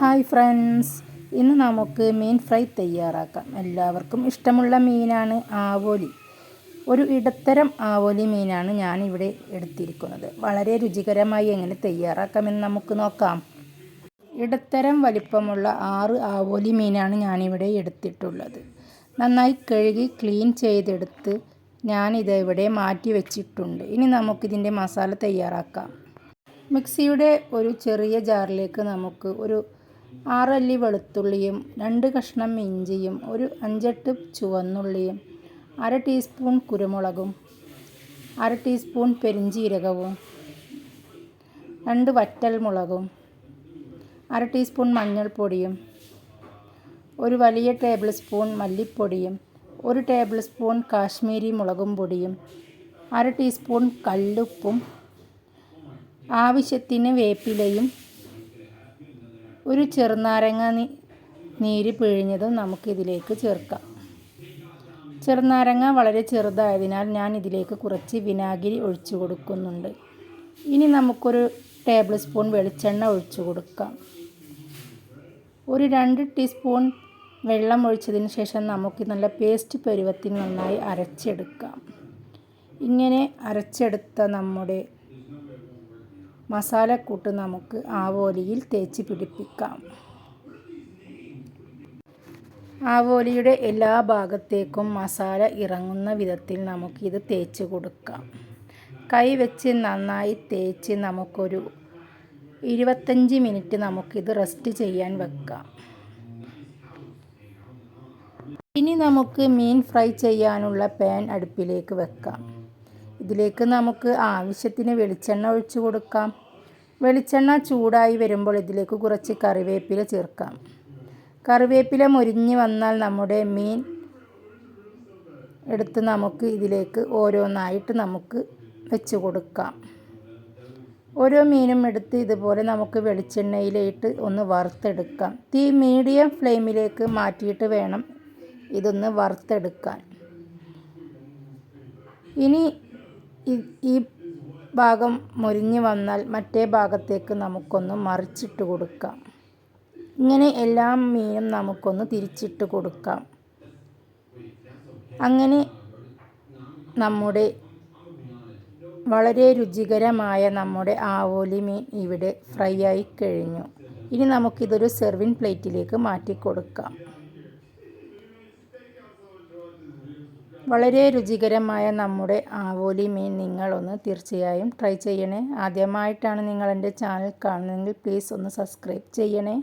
Hi friends. ഇന്ന് നമുക്ക് മീൻ fry തയ്യാറാക്കാം. എല്ലാവർക്കും ഇഷ്ടമുള്ള മീനാണ് ആവോലി. ഒരു ഇടത്തരം ആവോലി മീനാണ് ഞാനിവിടെ എടുത്തിരിക്കുന്നത്. വളരെ രുചികരമായി എങ്ങനെ തയ്യാറാക്കാമെന്ന് നമുക്ക് നോക്കാം. ഇടത്തരം വലിപ്പമുള്ള ആറ് ആവോലി മീനാണ് ഞാനിവിടെ എടുത്തിട്ടുള്ളത്. നന്നായി കഴുകി ക്ലീൻ ചെയ്തെടുത്ത് ഞാനിത് ഇവിടെ മാറ്റി വെച്ചിട്ടുണ്ട്. ഇനി നമുക്കിതിന്റെ മസാല തയ്യാറാക്കാം. മിക്സിയുടെ ഒരു ചെറിയ ജാറിലേക്ക് നമുക്ക് ഒരു ആറല്ലി വെളുത്തുള്ളിയും രണ്ട് കഷ്ണം ഇഞ്ചിയും ഒരു അഞ്ചെട്ട് ചുവന്നുള്ളിയും അര ടീസ്പൂൺ കുരുമുളകും അര ടീസ്പൂൺ പെരിഞ്ചീരകവും രണ്ട് വറ്റൽ മുളകും അര ടീസ്പൂൺ മഞ്ഞൾപ്പൊടിയും ഒരു വലിയ ടേബിൾ സ്പൂൺ മല്ലിപ്പൊടിയും ഒരു ടേബിൾ സ്പൂൺ കാശ്മീരി മുളകും പൊടിയും അര ടീസ്പൂൺ കല്ലുപ്പും ആവശ്യത്തിന് വേപ്പിലയും ഒരു ചെറുനാരങ്ങ നീര് പിഴിഞ്ഞതും നമുക്കിതിലേക്ക് ചേർക്കാം. ചെറുനാരങ്ങ വളരെ ചെറുതായതിനാൽ ഞാൻ ഇതിലേക്ക് കുറച്ച് വിനാഗിരി ഒഴിച്ചു കൊടുക്കുന്നുണ്ട്. ഇനി നമുക്കൊരു ടേബിൾ സ്പൂൺ വെളിച്ചെണ്ണ ഒഴിച്ചു കൊടുക്കാം. ഒരു രണ്ട് ടീസ്പൂൺ വെള്ളം ഒഴിച്ചതിന് ശേഷം നമുക്ക് നല്ല പേസ്റ്റ് പരുവത്തിൽ നന്നായി അരച്ചെടുക്കാം. ഇങ്ങനെ അരച്ചെടുത്ത നമ്മുടെ മസാലക്കൂട്ട് നമുക്ക് ആവോലിയിൽ തേച്ച് പിടിപ്പിക്കാം. ആവോലിയുടെ എല്ലാ ഭാഗത്തേക്കും മസാല ഇറങ്ങുന്ന വിധത്തിൽ നമുക്കിത് തേച്ച് കൊടുക്കാം. കൈ വെച്ച് നന്നായി തേച്ച് നമുക്കൊരു ഇരുപത്തഞ്ച് മിനിറ്റ് നമുക്കിത് റെസ്റ്റ് ചെയ്യാൻ വെക്കാം. ഇനി നമുക്ക് മീൻ ഫ്രൈ ചെയ്യാനുള്ള പാൻ അടുപ്പിലേക്ക് വെക്കാം. ഇതിലേക്ക് നമുക്ക് ആവശ്യത്തിന് വെളിച്ചെണ്ണ ഒഴിച്ചു കൊടുക്കാം. വെളിച്ചെണ്ണ ചൂടായി വരുമ്പോൾ ഇതിലേക്ക് കുറച്ച് കറിവേപ്പില ചേർക്കാം. കറിവേപ്പില മുരിഞ്ഞ് വന്നാൽ നമ്മുടെ മീൻ എടുത്ത് നമുക്ക് ഇതിലേക്ക് ഓരോന്നായിട്ട് നമുക്ക് വെച്ച് കൊടുക്കാം. ഓരോ മീനും എടുത്ത് ഇതുപോലെ നമുക്ക് വെളിച്ചെണ്ണയിലിട്ട് ഒന്ന് വറുത്തെടുക്കാം. തീ മീഡിയം ഫ്ലെയിമിലേക്ക് മാറ്റിയിട്ട് വേണം ഇതൊന്ന് വറുത്തെടുക്കാൻ. ഇനി ഈ ഭാഗം മുരിഞ്ഞ് വന്നാൽ മറ്റേ ഭാഗത്തേക്ക് നമുക്കൊന്ന് മറിച്ചിട്ട് കൊടുക്കാം. ഇങ്ങനെ എല്ലാ മീനും നമുക്കൊന്ന് തിരിച്ചിട്ട് കൊടുക്കാം. അങ്ങനെ നമ്മുടെ വളരെ രുചികരമായ നമ്മുടെ ആവോലി മീൻ ഇവിടെ ഫ്രൈ ആയി കഴിഞ്ഞു. ഇനി നമുക്കിതൊരു സെർവിങ് പ്ലേറ്റിലേക്ക് മാറ്റി കൊടുക്കാം. വളരെ രുചികരമായ നമ്മുടെ ആവോലി മീൻ നിങ്ങളൊന്ന് തീർച്ചയായും ട്രൈ ചെയ്യണേ. ആദ്യമായിട്ടാണ് നിങ്ങൾ എന്റെ ചാനൽ കാണുന്നതെങ്കിൽ പ്ലീസ് ഒന്ന് സബ്സ്ക്രൈബ് ചെയ്യണേ.